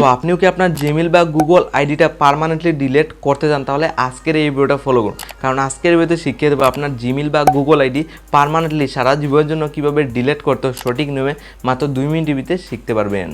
So আপনিও কি আপনার জিমেল বা গুগল আইডিটা পারমানেন্টলি ডিলেট করতে চান, তাহলে আজকের এই ভিডিওটা ফলো করুন। কারণ আজকের ভিডিওতে শিখিয়ে দেবো আপনার জিমেল বা গুগল আইডি পারমানেন্টলি সারা জীবনের জন্য কীভাবে ডিলেট করতে সঠিক নিয়মে মাত্র দুই মিনিট টিভিতে শিখতে পারবেন।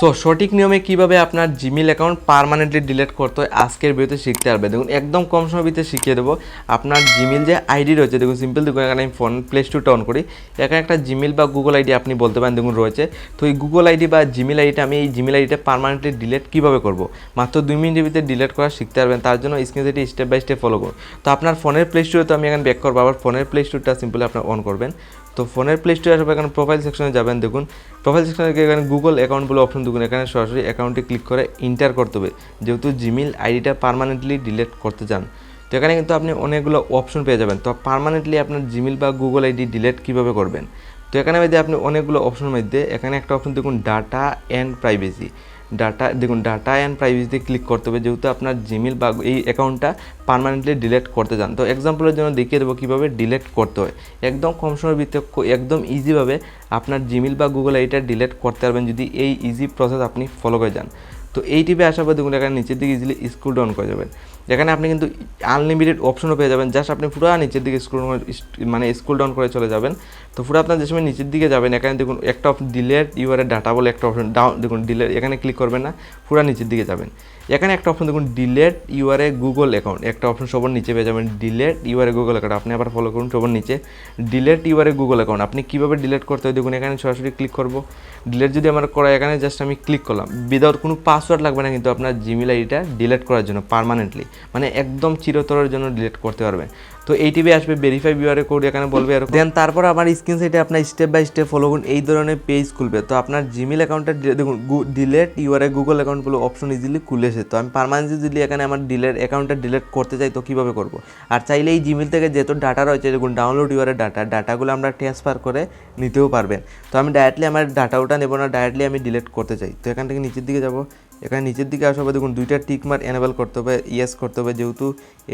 সো সঠিক নিয়মে কীভাবে আপনার জিমেল অ্যাকাউন্ট পার্মানেন্টলি ডিলিট করতে হয়, আজকের ভিডিওতে শিখতে পারবে। দেখুন, একদম কম সময় ভিতরে শিখিয়ে দেবো। আপনার জিমেল যে আইডি রয়েছে, দেখুন সিম্পল দেখুন, এখানে আমি ফোন প্লে স্টোরটা অন করি। এখানে একটা জিমেল বা গুগল আইডি আপনি বলতে পারেন, দেখুন, রয়েছে। তো এই গুগল আইডি বা জিমেল আইডিটা আমি এই জিমেল আইডিটা পার্মানেন্টলি ডিলিট কীভাবে করব? মাত্র দুই মিনিটের ভিতরে ডিলিট করা শিখতে পারবেন, তার জন্য স্ক্রিনে স্টেপ বাই স্টেপ ফলো করুন। তো আপনার ফোনের প্লে স্টোরে তো আমি এখানে ব্যাক করব, আবার ফোনের প্লে স্টোরটা সিম্পলি আপনার অন করবেন। তো ফোনের প্লে স্টোরে আসবে এখানে প্রোফাইল সেকশনে যাবেন, দেখুন। প্রোফাইল সেকশনে এখানে গুগল অ্যাকাউন্ট বলে অপশন দেখুন এখানে সরাসরি অ্যাকাউন্টে ক্লিক করে ইন্টার করতে হবে। যেহেতু জিমেল আইডিটা পারমানেন্টলি ডিলিট করতে চান। তো এখানে কিন্তু আপনি অনেকগুলো অপশন পেয়ে যাবেন। তো পারমানেন্টলি আপনার জিমেল বা গুগল আইডি ডিলিট কীভাবে করবেন? তো এখানে মধ্যে আপনি অনেকগুলো অপশনের মধ্যে, এখানে একটা অপশন দেখুন ডাটা অ্যান্ড প্রাইভেসি ডাটা দেখুন ডাটা অ্যান্ড প্রাইভেসিতে ক্লিক করতে হবে, যেহেতু আপনার জিমেল বা এই অ্যাকাউন্টটা পার্মানেন্টলি ডিলিট করতে চান। তো এক্সাম্পলের জন্য দেখিয়ে দেবো কীভাবে ডিলিট করতে হয়। একদম কম সময়ের ভিতরে একদম ইজিভাবে আপনার জিমেল বা গুগল আইডিটা ডিলিট করতে পারবেন যদি এই ইজি প্রসেস আপনি ফলো করে যান। তো এই টিপে আসার পর দেখুন, এখানে নিচের দিকে ইজিলি স্ক্রল ডাউন করে যাবেন। এখানে আপনি কিন্তু আনলিমিটেড অপশনও পেয়ে যাবেন। জাস্ট আপনি পুরো নিচের দিকে স্ক্রল মানে স্ক্রল ডাউন করে চলে যাবেন। তো পুরো আপনার যে সময় নিচের দিকে যাবেন, এখানে দেখুন একটা অপশন ডিলেট ইউআর ডাটা বলে একটা অপশন ডাউন দেখুন ডিলেট এখানে ক্লিক করবেন না, পুরো নিচের দিকে যাবেন। এখানে একটা অপশন দেখুন delete your a Google account একটা অপশন সবার নিচে পেয়ে যাবেন delete your a Google account আপনি আবার ফলো করুন সবার নিচে। Delete your a Google account আপনি কীভাবে ডিলেট করতে হয় দেখুন, এখানে সরাসরি ক্লিক করব। ডিলেট যদি আমার করা এখানে জাস্ট আমি ক্লিক করলাম। উইদাউট কোনো পাসওয়ার্ড লাগবে না কিন্তু আপনার জিমেল আইডিটা ডিলেট করার জন্য পার্মানেন্টলি মানে একদম চিরতরের জন্য ডিলিট করতে পারবেন তো এই টিভি আসবে ভেরিফাই বিউআরে কোড এখানে বলবে এরকম। দেন তারপর আমার স্ক্রিন সাইটে আপনার স্টেপ বাই স্টেপ ফলো করুন, এই ধরনের পেজ খুলবে। তো আপনার জিমেল অ্যাকাউন্টটা দেখুন ডিলেট ইউআরএ গুগল অ্যাকাউন্টগুলো অপশন ইজিলি খুলেছে তো আমি পার্মানেন্টলি যদি এখানে আমার ডিলেট অ্যাকাউন্টটা ডিলিট করতে চাই, তো কীভাবে করব? আর চাইলে এই জিমেল থেকে যেহেতু ডাটা রয়েছে, দেখুন ডাউনলোড ইউআরএ ডাটা ডাটাগুলো আমরা ট্রান্সফার করে নিতেও পারবেন। তো আমি ডাইরেক্টলি আমার ডাটা ওটা নেব না ডাইরেক্টলি আমি ডিলিট করতে চাই। তো এখান থেকে নিচের দিকে যাব। এখানে নিচের দিকে পর দেখুন, দুইটা টিক মার্ক এনেবল করতে হবে ইয়েস করতে হবে যেহেতু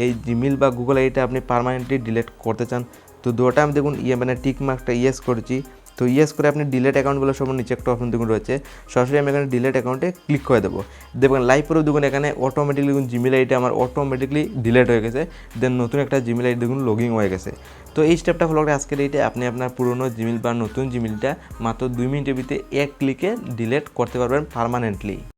এই জিমেল বা গুগল আইডিটা আপনি পার্মানেন্টলি ডিলিট করতে চান। তো দুটোটা আমি দেখুন ইয়ে মানে টিক মার্কটা ইয়েস করেছি। তো ইয়েস করে আপনি ডিলেট অ্যাকাউন্টগুলো সব নিচে একটা অপশন দেখুন রয়েছে। সরাসরি আমি এখানে ডিলেট অ্যাকাউন্টে ক্লিক করে দেবো। দেখবেন লাইভ পরেও দেখুন, এখানে অটোমেটিকলি দেখুন জিমেল আইডি আমার অটোমেটিকলি ডিলেট হয়ে গেছে। দেন নতুন একটা জিমেল আইডি দেখুন লগিং হয়ে গেছে। তো এই স্টেপটা ফলো করে আজকের এইটা আপনি আপনার পুরনো জিমেল বা নতুন জিমেলটা মাত্র দুই মিনিটের ভিতরে এক ক্লিকে ডিলেট করতে পারবেন পার্মানেন্টলি